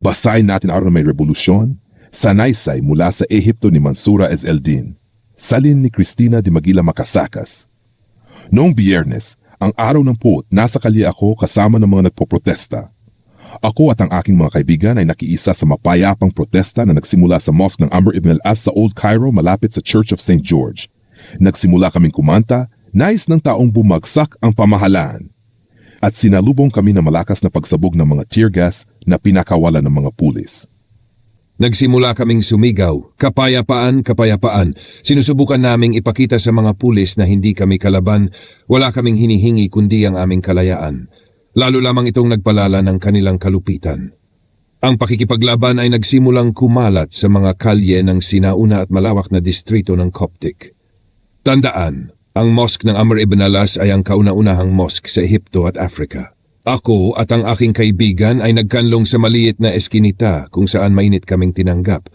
Basahin natin araw may revolusyon, sanaysay mula sa Ehipto ni Mansura S. Eldin, salin ni Cristina de Magila Macasakas. Noong biyernes, ang araw ng puot, nasa kalye ako kasama ng mga nagpoprotesta. Ako at ang aking mga kaibigan ay nakiisa sa mapayapang protesta na nagsimula sa mosque ng Amr ibn al-As sa Old Cairo malapit sa Church of St. George. Nagsimula kaming kumanta, nais ng taong bumagsak ang pamahalaan. At sinalubong kami ng malakas na pagsabog ng mga tear gas na pinakawalan ng mga pulis. Nagsimula kaming sumigaw, kapayapaan, kapayapaan. Sinusubukan naming ipakita sa mga pulis na hindi kami kalaban, wala kaming hinihingi kundi ang aming kalayaan. Lalo lamang itong nagpalala ng kanilang kalupitan. Ang pakikipaglaban ay nagsimulang kumalat sa mga kalye ng sinauna at malawak na distrito ng Coptic. Tandaan, ang mosque ng Amr ibn Alas ay ang kauna-unahang mosque sa Ehipto at Africa. Ako at ang aking kaibigan ay nagkanlong sa maliit na eskinita kung saan mainit kaming tinanggap.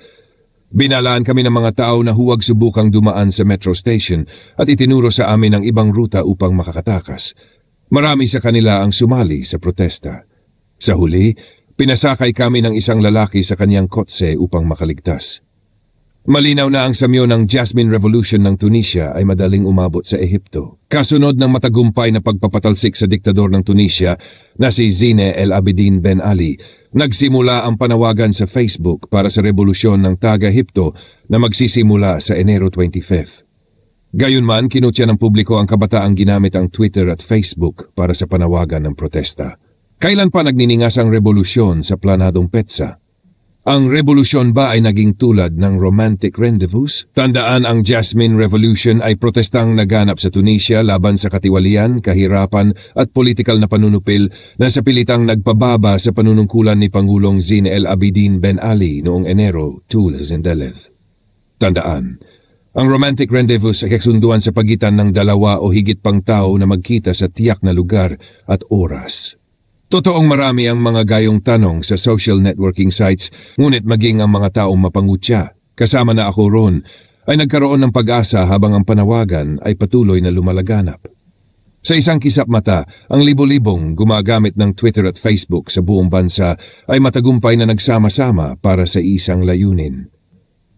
Binalaan kami ng mga tao na huwag subukang dumaan sa metro station at itinuro sa amin ang ibang ruta upang makakatakas. Marami sa kanila ang sumali sa protesta. Sa huli, pinasakay kami ng isang lalaki sa kanyang kotse upang makaligtas. Malinaw na ang samyo ng Jasmine Revolution ng Tunisia ay madaling umabot sa Ehipto. Kasunod ng matagumpay na pagpapatalsik sa diktador ng Tunisia na si Zine El Abidine Ben Ali, nagsimula ang panawagan sa Facebook para sa revolusyon ng taga-Ehipto na magsisimula sa Enero 25. Gayunman, kinutya ng publiko ang kabataang ginamit ang Twitter at Facebook para sa panawagan ng protesta. Kailan pa nagniningas ang revolusyon sa planadong petsa? Ang revolusyon ba ay naging tulad ng romantic rendezvous? Tandaan ang Jasmine Revolution ay protestang naganap sa Tunisia laban sa katiwalian, kahirapan at political na panunupil na sa pilitang nagpababa sa panunungkulan ni Pangulong Zine El Abidine Ben Ali noong Enero 2011. Tandaan, ang romantic rendezvous ay kasunduan sa pagitan ng dalawa o higit pang tao na magkita sa tiyak na lugar at oras. Totoong marami ang mga gayong tanong sa social networking sites, ngunit maging ang mga taong mapangutya, kasama na ako ron, ay nagkaroon ng pag-asa habang ang panawagan ay patuloy na lumalaganap. Sa isang kisap mata, ang libo-libong gumagamit ng Twitter at Facebook sa buong bansa ay matagumpay na nagsama-sama para sa isang layunin.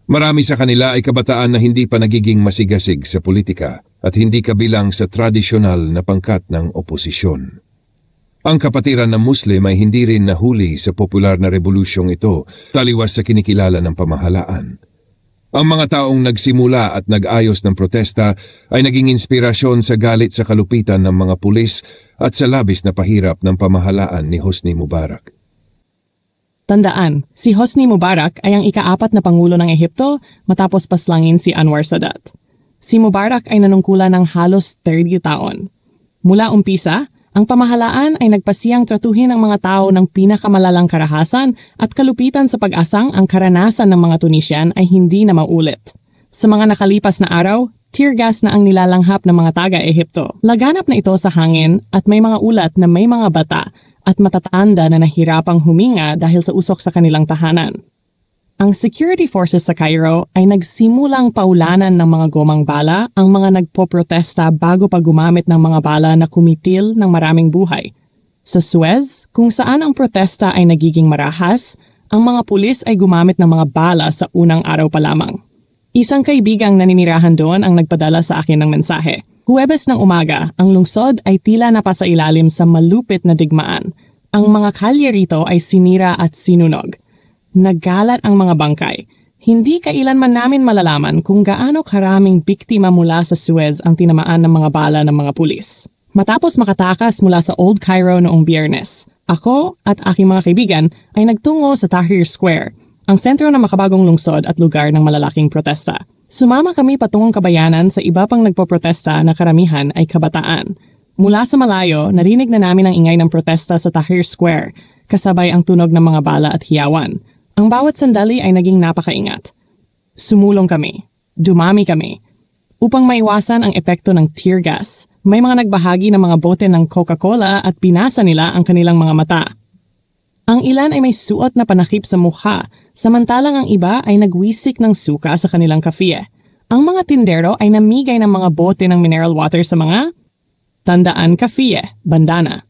Marami sa kanila ay kabataan na hindi pa nagiging masigasig sa politika at hindi kabilang sa tradisyonal na pangkat ng oposisyon. Ang kapatiran ng Muslim ay hindi rin nahuli sa popular na revolusyong ito taliwas sa kinikilala ng pamahalaan. Ang mga taong nagsimula at nag-ayos ng protesta ay naging inspirasyon sa galit sa kalupitan ng mga pulis at sa labis na pahirap ng pamahalaan ni Hosni Mubarak. Tandaan, si Hosni Mubarak ay ang ikaapat na pangulo ng Ehipto matapos paslangin si Anwar Sadat. Si Mubarak ay nanungkulan ng halos 30 taon. Mula umpisa, ang pamahalaan ay nagpasiyang tratuhin ang mga tao ng pinakamalalang karahasan at kalupitan sa pag-asang ang karanasan ng mga Tunisian ay hindi na maulit. Sa mga nakalipas na araw, tear gas na ang nilalanghap ng mga taga-Ehipto. Laganap na ito sa hangin at may mga ulat na may mga bata at matatanda na nahirapang huminga dahil sa usok sa kanilang tahanan. Ang security forces sa Cairo ay nagsimulang paulanan ng mga gomang bala ang mga nagpoprotesta bago pa gumamit ng mga bala na kumitil ng maraming buhay. Sa Suez, kung saan ang protesta ay nagiging marahas, ang mga pulis ay gumamit ng mga bala sa unang araw pa lamang. Isang kaibigang naninirahan doon ang nagpadala sa akin ng mensahe. Huwebes ng umaga, ang lungsod ay tila napasa ilalim sa malupit na digmaan. Ang mga kalye rito ay sinira at sinunog. Naggalat ang mga bangkay. Hindi kailanman namin malalaman kung gaano karaming biktima mula sa Suez ang tinamaan ng mga bala ng mga pulis. Matapos makatakas mula sa Old Cairo noong biyernes, ako at aking mga kaibigan ay nagtungo sa Tahrir Square, ang sentro ng makabagong lungsod at lugar ng malalaking protesta. Sumama kami patungong kabayanan sa iba pang nagpoprotesta na karamihan ay kabataan. Mula sa malayo, narinig na namin ang ingay ng protesta sa Tahrir Square, kasabay ang tunog ng mga bala at hiyawan. Ang bawat sandali ay naging napakaingat. Sumulong kami. Dumami kami. Upang maiwasan ang epekto ng tear gas, may mga nagbahagi ng mga bote ng Coca-Cola at pinasa nila ang kanilang mga mata. Ang ilan ay may suot na panakip sa mukha, samantalang ang iba ay nagwisik ng suka sa kanilang kafe. Ang mga tindero ay namigay ng mga bote ng mineral water sa mga tandaan kafe, bandana.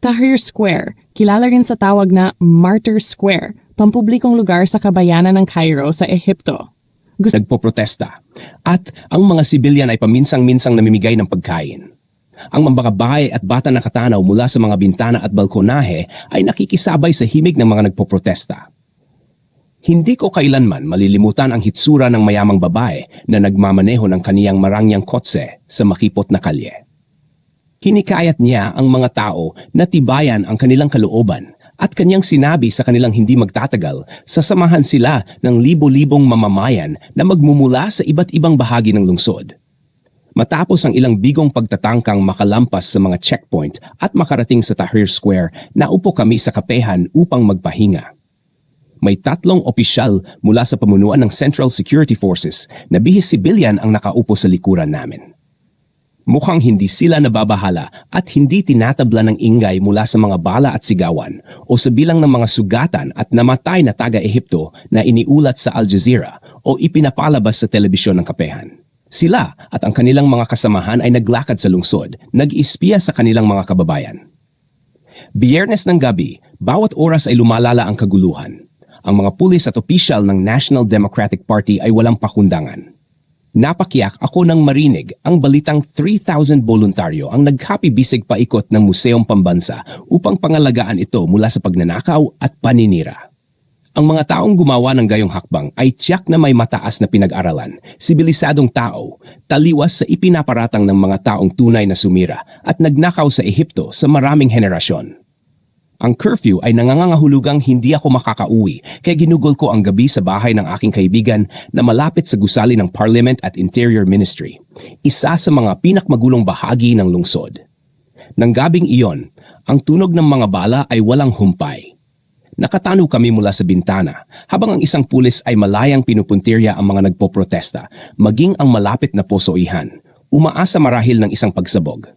Tahrir Square, kilala rin sa tawag na Martyr Square, pampublikong lugar sa kabayanan ng Cairo sa Ehipto. nagpoprotesta. At ang mga sibilyan ay paminsang-minsang namimigay ng pagkain. Ang mga babae at bata na katanaw mula sa mga bintana at balkonahe ay nakikisabay sa himig ng mga nagpoprotesta. Hindi ko kailanman malilimutan ang hitsura ng mayamang babae na nagmamaneho ng kaniyang marangyang kotse sa makipot na kalye. Hinikayat niya ang mga tao na tibayan ang kanilang kalooban at kanyang sinabi sa kanilang hindi magtatagal, sasamahan sila ng libo-libong mamamayan na magmumula sa iba't ibang bahagi ng lungsod. Matapos ang ilang bigong pagtatangkang makalampas sa mga checkpoint at makarating sa Tahrir Square, naupo kami sa kapehan upang magpahinga. May tatlong opisyal mula sa pamunuan ng Central Security Forces na bihis sibilyan ang nakaupo sa likuran namin. Mukhang hindi sila nababahala at hindi tinatabla ng ingay mula sa mga bala at sigawan o sa bilang ng mga sugatan at namatay na taga-Ehipto na iniulat sa Al Jazeera o ipinapalabas sa telebisyon ng kapehan. Sila at ang kanilang mga kasamahan ay naglakad sa lungsod, nag-ispiya sa kanilang mga kababayan. Biyernes ng gabi, bawat oras ay lumalala ang kaguluhan. Ang mga pulis at opisyal ng National Democratic Party ay walang pakundangan. Napakiyak ako nang marinig ang balitang 3,000 voluntaryo ang naghapi bisig paikot ng Museong Pambansa upang pangalagaan ito mula sa pagnanakaw at paninira. Ang mga taong gumawa ng gayong hakbang ay tiyak na may mataas na pinag-aralan, sibilisadong tao, taliwas sa ipinaparatang ng mga taong tunay na sumira at nagnakaw sa Ehipto sa maraming henerasyon. Ang curfew ay nangangahulugang hindi ako makakauwi kaya ginugol ko ang gabi sa bahay ng aking kaibigan na malapit sa gusali ng Parliament at Interior Ministry, isa sa mga pinakmagulong bahagi ng lungsod. Nang gabing iyon, ang tunog ng mga bala ay walang humpay. Nakatano kami mula sa bintana habang ang isang pulis ay malayang pinupuntirya ang mga nagpoprotesta, maging ang malapit na posoihan, umaasa marahil ng isang pagsabog.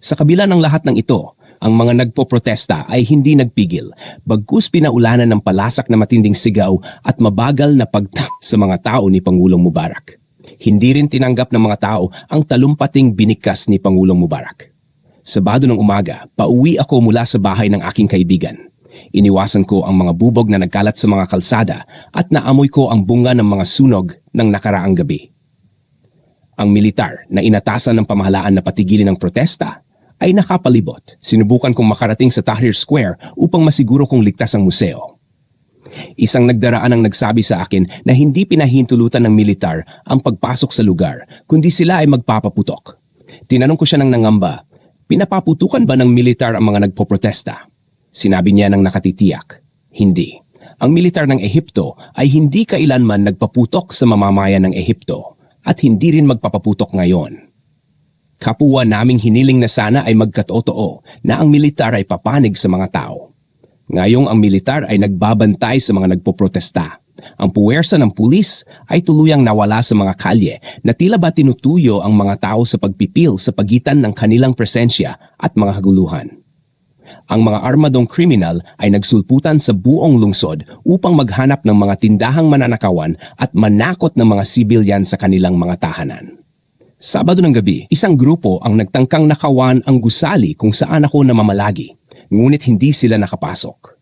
Sa kabila ng lahat ng ito, ang mga nagpoprotesta ay hindi nagpigil, bagkus pinaulanan ng palasak na matinding sigaw at mabagal na pagtak sa mga tao ni Pangulong Mubarak. Hindi rin tinanggap ng mga tao ang talumpating binikas ni Pangulong Mubarak. Sabado ng umaga, pauwi ako mula sa bahay ng aking kaibigan. Iniwasan ko ang mga bubog na nagkalat sa mga kalsada at naamoy ko ang bunga ng mga sunog ng nakaraang gabi. Ang militar na inatasan ng pamahalaan na patigilin ang protesta ay nakapalibot. Sinubukan kong makarating sa Tahrir Square upang masiguro kong ligtas ang museo. Isang nagdaraan ang nagsabi sa akin na hindi pinahintulutan ng militar ang pagpasok sa lugar, kundi sila ay magpapaputok. Tinanong ko siya ng nangamba, pinapaputukan ba ng militar ang mga nagpoprotesta? Sinabi niya ng nakatitiyak, hindi. Ang militar ng Ehipto ay hindi kailanman nagpaputok sa mamamayan ng Ehipto at hindi rin magpapaputok ngayon. Kapwa naming hiniling na sana ay magkatotoo na ang militar ay papanig sa mga tao. Ngayong ang militar ay nagbabantay sa mga nagpoprotesta. Ang puwersa ng pulis ay tuluyang nawala sa mga kalye na tila ba tinutuyo ang mga tao sa pagpipil sa pagitan ng kanilang presensya at mga haguluhan. Ang mga armadong kriminal ay nagsulputan sa buong lungsod upang maghanap ng mga tindahang mananakawan at manakot ng mga sibilyan sa kanilang mga tahanan. Sabado ng gabi, isang grupo ang nagtangkang nakawan ang gusali kung saan ako namamalagi, ngunit hindi sila nakapasok.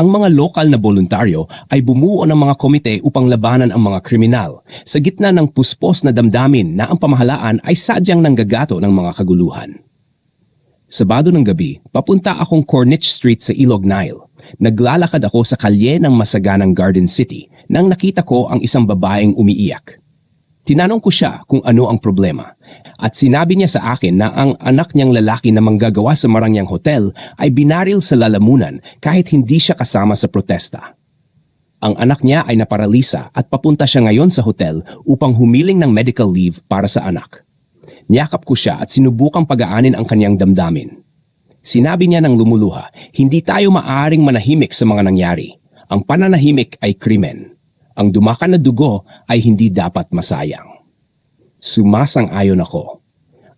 Ang mga lokal na voluntaryo ay bumuo ng mga komite upang labanan ang mga kriminal sa gitna ng puspos na damdamin na ang pamahalaan ay sadyang nanggagato ng mga kaguluhan. Sabado ng gabi, papunta akong Corniche Street sa Ilog Nile. Naglalakad ako sa kalye ng masaganang Garden City nang nakita ko ang isang babaeng umiiyak. Tinanong ko siya kung ano ang problema at sinabi niya sa akin na ang anak niyang lalaki na manggagawa sa Marangyang Hotel ay binaril sa lalamunan kahit hindi siya kasama sa protesta. Ang anak niya ay naparalisa at papunta siya ngayon sa hotel upang humiling ng medical leave para sa anak. Niyakap ko siya at sinubukang pagaanin ang kanyang damdamin. Sinabi niya ng lumuluha, hindi tayo maaring manahimik sa mga nangyari. Ang pananahimik ay krimen ang dumakan na dugo ay hindi dapat masayang. Sumasang-ayon ako.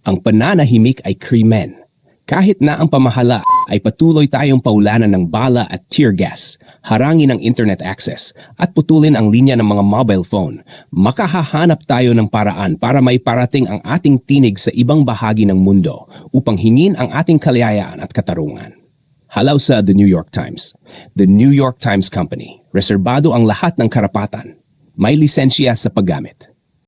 Ang pananahimik ay krimen. Kahit na ang pamahala ay patuloy tayong paulanan ng bala at tear gas, harangin ang internet access, at putulin ang linya ng mga mobile phone, makahahanap tayo ng paraan para may parating ang ating tinig sa ibang bahagi ng mundo upang hingin ang ating kalayaan at katarungan. Halaw sa The New York Times. The New York Times Company. Reserbado ang lahat ng karapatan. May lisensya sa paggamit.